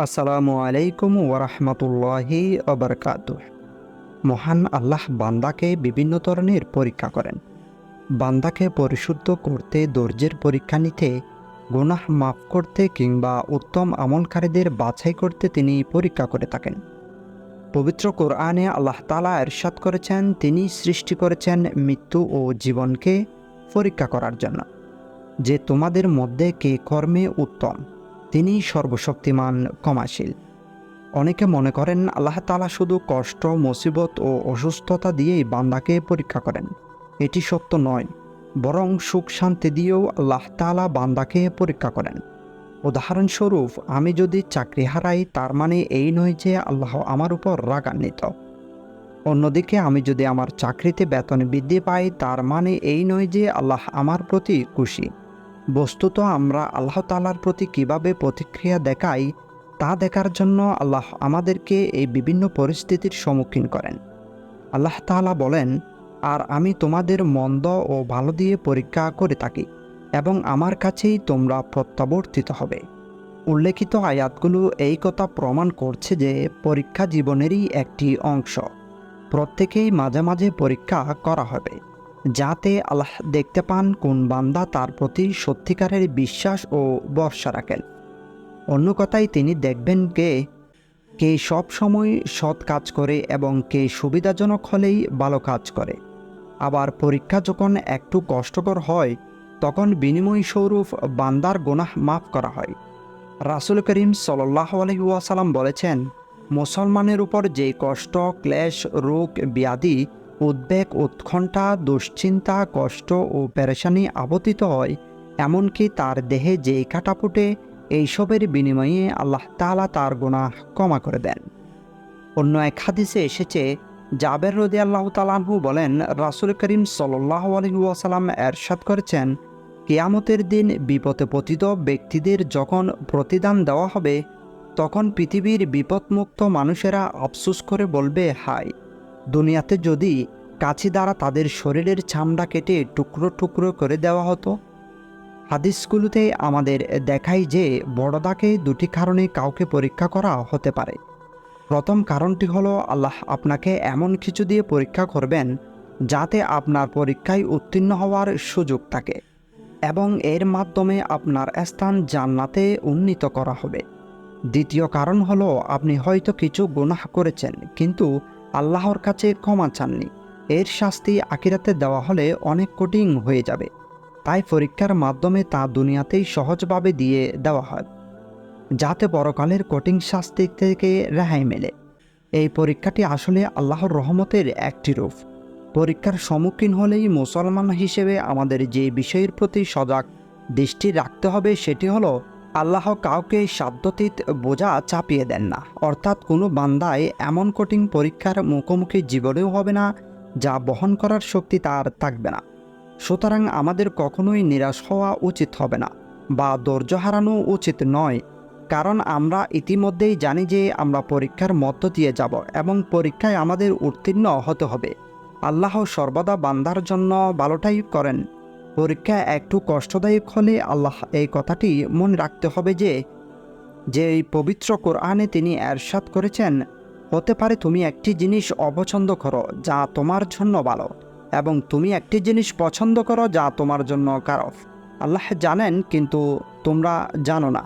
আসসালামু আলাইকুম ওরহমতুল্লাহি অবরকাত মহান আল্লাহ বান্দাকে বিভিন্ন ধরনের পরীক্ষা করেন। বান্দাকে পরিশুদ্ধ করতে, ধৈর্যের পরীক্ষা নিতে, গুনাহ মাফ করতে কিংবা উত্তম আমলকারীদের বাছাই করতে তিনি পরীক্ষা করে থাকেন। পবিত্র কোরআনে আল্লাহ তালা এরশাদ করেছেন, তিনি সৃষ্টি করেছেন মৃত্যু ও জীবনকে পরীক্ষা করার জন্য। যে তোমাদের মধ্যে কে কর্মে উত্তম তিনি সর্বশক্তিমান, ক্ষমাশীল। অনেকে মনে করেন আল্লাহ তালা শুধু কষ্ট, মুসিবত ও অসুস্থতা দিয়েই বান্দাকে পরীক্ষা করেন। এটি সত্য নয়, বরং সুখ শান্তি দিয়েও আল্লাহ তালা বান্দাকে পরীক্ষা করেন। উদাহরণস্বরূপ, আমি যদি চাকরি হারাই, তার মানে এই নয় যে আল্লাহ আমার উপর রাগান্বিত। অন্যদিকে, আমি যদি আমার চাকরিতে বেতন বৃদ্ধি পাই, তার মানে এই নয় যে আল্লাহ আমার প্রতি খুশি। বস্তুত আমরা আল্লাহ তালার প্রতি কীভাবে প্রতিক্রিয়া দেখাই, তা দেখার জন্য আল্লাহ আমাদেরকে এই বিভিন্ন পরিস্থিতির সম্মুখীন করেন। আল্লাহ তাআলা বলেন, আর আমি তোমাদের মন্দ ও ভালো দিয়ে পরীক্ষা করে থাকি এবং আমার কাছেই তোমরা প্রত্যাবর্তিত হবে। উল্লেখিত আয়াতগুলো এই কথা প্রমাণ করছে যে পরীক্ষা জীবনেরই একটি অংশ। প্রত্যেকেই মাঝে মাঝে পরীক্ষা করা হবে। যাতে আল্লাহ দেখতে পান কোন বান্দা তার প্রতি সত্যিকারের বিশ্বাস ও ভরসা রাখেন। অন্য কথায় তিনি দেখবেন কে কে সব সময় সৎ কাজ করে এবং কে সুবিধাজনক হলেই ভালো কাজ করে। আবার পরীক্ষা যখন একটু কষ্টকর হয়, তখন বিনিময় স্বরূপ বান্দার গোনাহ মাফ করা হয়। রাসুল করিম সাল্লাহ আলহিউসালাম বলেছেন, মুসলমানের উপর যে কষ্ট, ক্লেশ, রোগ, ব্যাধি উদ্বেগ, উৎকণ্ঠা, দুশ্চিন্তা, কষ্ট ও পেরেশানি আবতিত হয়, এমনকি তার দেহে যে কাটাপুটে এইসবের বিনিময়ে আল্লাহ তালা তার গুনাহ ক্ষমা করে দেন। অন্য এক হাদিসে এসেছে, জাবের রদি আল্লাহ তালাহু বলেন, রাসুল করিম সাল্লাহ আলহিউসালাম এরশাদ করেছেন, কেয়ামতের দিন বিপদে পতিত ব্যক্তিদের যখন প্রতিদান দেওয়া হবে, তখন পৃথিবীর বিপদমুক্ত মানুষেরা আফসুস করে বলবে, হায়, দুনিয়াতে যদি কাছি দ্বারা তাদের শরীরের চামড়া কেটে টুকরো টুকরো করে দেওয়া হতো। হাদিসগুলোতে আমাদের দেখাই যে বড়দাকে দুটি কারণে কাউকে পরীক্ষা করা হতে পারে। প্রথম কারণটি হলো, আল্লাহ আপনাকে এমন কিছু দিয়ে পরীক্ষা করবেন যাতে আপনার পরীক্ষায় উত্তীর্ণ হওয়ার সুযোগ থাকে এবং এর মাধ্যমে আপনার স্থান জান্নাতে উন্নীত করা হবে। দ্বিতীয় কারণ হলো, আপনি হয়তো কিছু গুনাহ করেছেন, কিন্তু আল্লাহর কাছে ক্ষমা চাননি। এর শাস্তি আকিরাতে দেওয়া হলে অনেক কঠিন হয়ে যাবে। তাই পরীক্ষার মাধ্যমে তা দুনিয়াতেই সহজভাবে দিয়ে দেওয়া হয়, যাতে পরকালের কঠিন শাস্তি থেকে রেহাই মেলে। এই পরীক্ষাটি আসলে আল্লাহর রহমতের একটি রূপ। পরীক্ষার সম্মুখীন হলেই মুসলমান হিসেবে আমাদের যে বিষয়ের প্রতি সজাগ দৃষ্টি রাখতে হবে, সেটি হলো আল্লাহ কাউকে সাধ্যতীত বোঝা চাপিয়ে দেন না। অর্থাৎ কোনো বান্দায় এমন কঠিন পরীক্ষার মুখোমুখি জীবনেও হবে না যা বহন করার শক্তি তার থাকবে না। সুতরাং আমাদের কখনোই নিরাশ হওয়া উচিত হবে না বা ধৈর্য হারানো উচিত নয়, কারণ আমরা ইতিমধ্যেই জানি যে আমরা পরীক্ষার মধ্য দিয়ে যাব এবং পরীক্ষায় আমাদের উত্তীর্ণ হতে হবে। আল্লাহ সর্বদা বান্দার জন্য ভালোটাই করেন। পরীক্ষা একটু কষ্টদায়ক হলে আল্লাহ এই কথাটি মনে রাখতে হবে যে যে পবিত্র কোরআনে তিনি এরশাদ করেছেন হতে পারে তুমি একটি জিনিস অপছন্দ করো যা তোমার জন্য ভালো এবং তুমি একটি জিনিস পছন্দ করো যা তোমার জন্য কারফ আল্লাহ জানেন, কিন্তু তোমরা জানো না।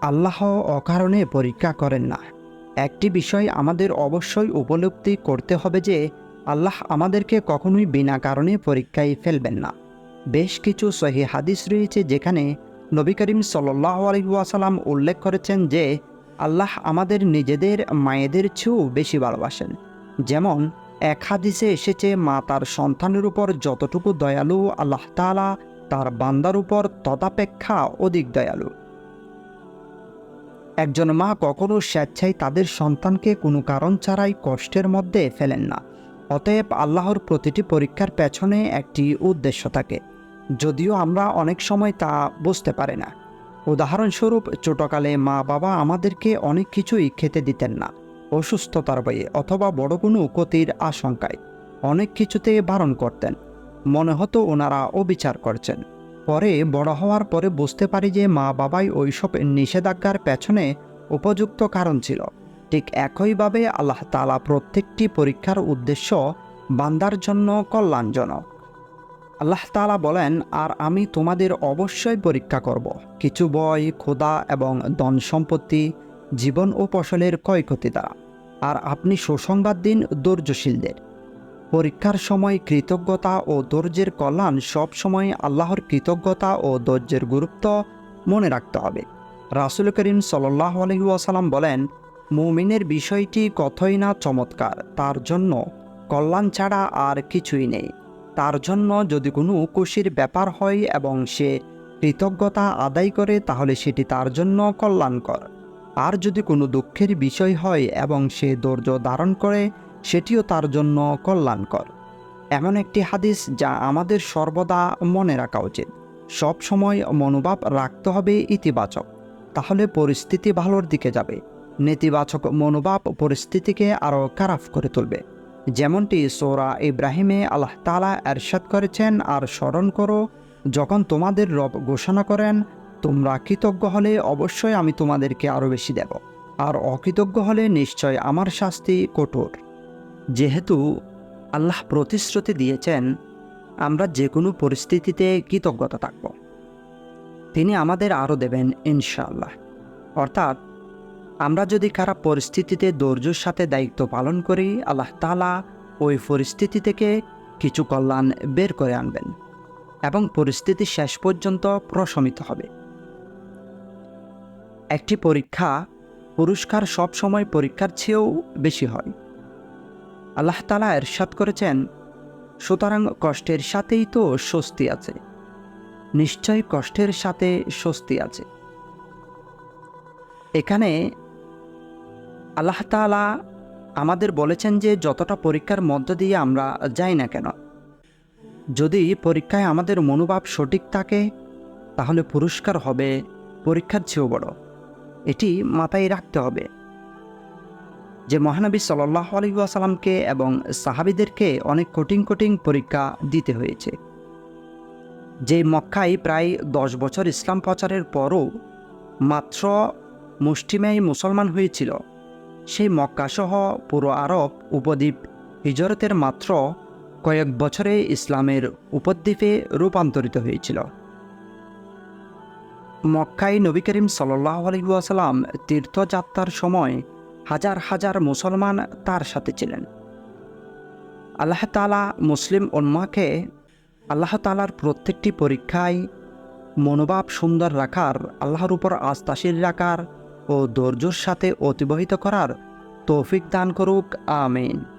আল্লাহ অকারণে পরীক্ষা করেন না। একটি বিষয় আমাদের অবশ্যই উপলব্ধি করতে হবে যে, আল্লাহ আমাদেরকে কখনোই বিনা কারণে পরীক্ষায় ফেলবেন না। বেশ কিছু সহি হাদিস রয়েছে যেখানে নবী করিম সাল্লাহ আলহিহাসাল্লাম উল্লেখ করেছেন যে আল্লাহ আমাদের নিজেদের মায়েদের চেয়েও বেশি ভালোবাসেন। যেমন, এক হাদিসে এসেছে, মা তার সন্তানের উপর যতটুকু দয়ালু আল্লাহ তালা তার বান্দার উপর তদাপেক্ষা অধিক দয়ালু। একজন মা কখনো স্বেচ্ছায় তাদের সন্তানকে কোনো কারণ ছাড়াই কষ্টের মধ্যে ফেলেন না। অতএব আল্লাহর প্রতিটি পরীক্ষার পেছনে একটি উদ্দেশ্য থাকে। যদিও আমরা অনেক সময় তা বুঝতে পারি না। উদাহরণস্বরূপ, ছোটকালে মা বাবা আমাদেরকে অনেক কিছুই খেতে দিতেন না। অসুস্থতার বয়ে অথবা বড় কোনো ক্ষতির আশঙ্কায় অনেক কিছুতে বারণ করতেন। মনে হতো ওনারা অবিচার করছেন। পরে বড় হওয়ার পরে বুঝতে পারি যে মা বাবাই ওইসব নিষেধাজ্ঞার পেছনে উপযুক্ত কারণ ছিল। ঠিক একইভাবে আল্লাহ তালা প্রত্যেকটি পরীক্ষার উদ্দেশ্য বান্দার জন্য কল্যাণজনক। আল্লাহ তালা বলেন, আর আমি তোমাদের অবশ্যই পরীক্ষা করব। কিছু বই ক্ষুধা এবং ধন সম্পত্তি, জীবন ও ফসলের ক্ষয়ক্ষতি দ্বারা। আর আপনি সুসংবাদ দিন ধৈর্যশীলদের। পরীক্ষার সময় কৃতজ্ঞতা ও ধৈর্যের কল্যাণ সবসময় আল্লাহর কৃতজ্ঞতা ও ধৈর্যের গুরুত্ব মনে রাখতে হবে। রাসুল করিম সাল্লাহ আলহিউসালাম বলেন, মুমিনের বিষয়টি কতই না চমৎকার, তার জন্য কল্যাণ ছাড়া আর কিছুই নেই। তার জন্য যদি কোনো খুশির ব্যাপার হয় এবং সে কৃতজ্ঞতা আদায় করে, তাহলে সেটি তার জন্য কল্যাণকর। আর যদি কোনো দুঃখের বিষয় হয় এবং সে ধৈর্য ধারণ করে, সেটিও তার জন্য কল্যাণকর। এমন একটি হাদিস যা আমাদের সর্বদা মনে রাখা উচিত। সব সময় মনোভাব রাখতে হবে ইতিবাচক, তাহলে পরিস্থিতি ভালোর দিকে যাবে। নেতিবাচক মনোভাব পরিস্থিতিকে আরও খারাপ করে তুলবে। যেমনটি সোরা ইব্রাহিমে আল্লাহ তালা এরশাদ করেছেন আর স্মরণ করো, যখন তোমাদের রব ঘোষণা করেন, তোমরা কৃতজ্ঞ হলে অবশ্যই আমি তোমাদেরকে আরও বেশি দেব, আর অকৃতজ্ঞ হলে নিশ্চয় আমার শাস্তি কঠোর। যেহেতু আল্লাহ প্রতিশ্রুতি দিয়েছেন, আমরা যে কোনো পরিস্থিতিতে কৃতজ্ঞতা থাকব। তিনি আমাদের আরও দেবেন ইনশাআল্লাহ। অর্থাৎ আমরা যদি খারাপ পরিস্থিতিতে ধৈর্যের সাথে দায়িত্ব পালন করি, আল্লাহ তালা ওই পরিস্থিতি থেকে কিছু কল্যাণ বের করে আনবেন এবং পরিস্থিতি শেষ পর্যন্ত প্রশমিত হবে। একটি পরীক্ষা পুরস্কার সবসময় পরীক্ষার চেয়েও বেশি হয়। আল্লাহ তালা এরশাদ করেছেন, সুতরাং কষ্টের সাথেই তো স্বস্তি আছে। নিশ্চয় কষ্টের সাথে স্বস্তি আছে। এখানে আল্লাহ তালা আমাদের বলেছেন যে যতটা পরীক্ষার মধ্য দিয়ে আমরা যাই না কেন। যদি পরীক্ষায় আমাদের মনোভাব সঠিক থাকে, তাহলে পুরস্কার হবে, পরীক্ষার চেয়েও বড়। এটি মাথায় রাখতে হবে। যে মহানবী সাল্লাহ আলহিউসালামকে এবং সাহাবিদেরকে অনেক কঠিন কঠিন পরীক্ষা দিতে হয়েছে। যে মক্কায় প্রায় দশ বছর ইসলাম প্রচারের পরও মাত্র মুষ্টিমেয় মুসলমান হয়েছিল। সেই মক্কাসহ পুরো আরব উপদ্বীপ হিজরতের মাত্র কয়েক বছরে ইসলামের উপদ্বীপে রূপান্তরিত হয়েছিল। মক্কায় নবী করিম সাল্লাহ তীর্থযাত্রার সময় হাজার হাজার মুসলমান তার সাথে ছিলেন। আল্লাহ তালা মুসলিম উন্মাকে আল্লাহ তালার প্রত্যেকটি পরীক্ষায় মনোভাব সুন্দর রাখার, আল্লাহর উপর আস্থাশীল রাখার ও ধৈর্যর সাথে অতিবাহিত করার তৌফিক দান করুক আমিন।